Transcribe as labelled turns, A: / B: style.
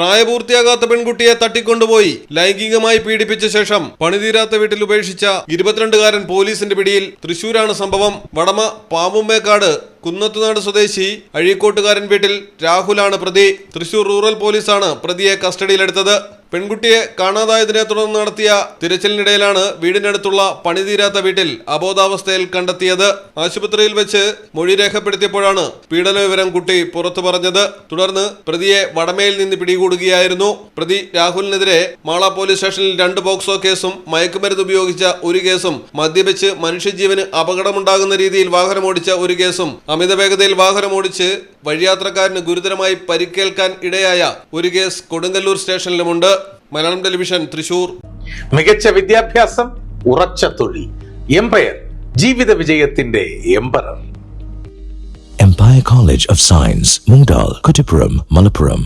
A: പ്രായപൂർത്തിയാകാത്ത പെൺകുട്ടിയെ തട്ടിക്കൊണ്ടുപോയി. ലൈംഗികമായി പീഡിപ്പിച്ച ശേഷം പണിതീരാത്ത വീട്ടിൽ ഉപേക്ഷിച്ച ഇരുപത്തിരണ്ടുകാരൻ പോലീസിന്റെ പിടിയിൽ തൃശൂരാണ് സംഭവം. വടമ പാമ്പുമേക്കാട് കുന്നത്തുനാട് സ്വദേശി അഴീക്കോട്ടുകാരൻ വീട്ടിൽ രാഹുലാണ് പ്രതി. തൃശൂർ റൂറൽ പോലീസാണ് പ്രതിയെ കസ്റ്റഡിയിലെടുത്തത്. പെൺകുട്ടിയെ കാണാതായതിനെ തുടർന്ന് നടത്തിയ തിരച്ചിലിനിടയിലാണ് വീടിനടുത്തുള്ള പണിതീരാത്ത വീട്ടിൽ അബോധാവസ്ഥയിൽ കണ്ടെത്തിയത്. ആശുപത്രിയിൽ വെച്ച് മൊഴി രേഖപ്പെടുത്തിയപ്പോഴാണ് പീഡന വിവരം കുട്ടി പുറത്തു പറഞ്ഞത്. തുടർന്ന് പ്രതിയെ വടമയിൽ നിന്ന് പിടികൂടുകയായിരുന്നു. പ്രതി രാഹുലിനെതിരെ മാള പോലീസ് സ്റ്റേഷനിൽ രണ്ട് ബോക്സോ കേസും മയക്കുമരുന്ന് ഉപയോഗിച്ച ഒരു കേസും മദ്യപിച്ച് മനുഷ്യജീവന് അപകടമുണ്ടാകുന്ന രീതിയിൽ വാഹനമോടിച്ച ഒരു കേസും അമിത വേഗതയിൽ വാഹനമോടിച്ച് വഴിയാത്രക്കാരന് ഗുരുതരമായി പരിക്കേൽക്കാൻ ഇടയായ ഒരു കേസ് കൊടുങ്ങല്ലൂർ സ്റ്റേഷനിലുമുണ്ട്. മലയാളം ടെലിവിഷൻ തൃശൂർ.
B: മികച്ച വിദ്യാഭ്യാസം ഉറച്ച തൊഴിൽ എംപയർ ജീവിത വിജയത്തിന്റെ empire
C: empire college of science Mungdal, Kuttipuram, Malappuram.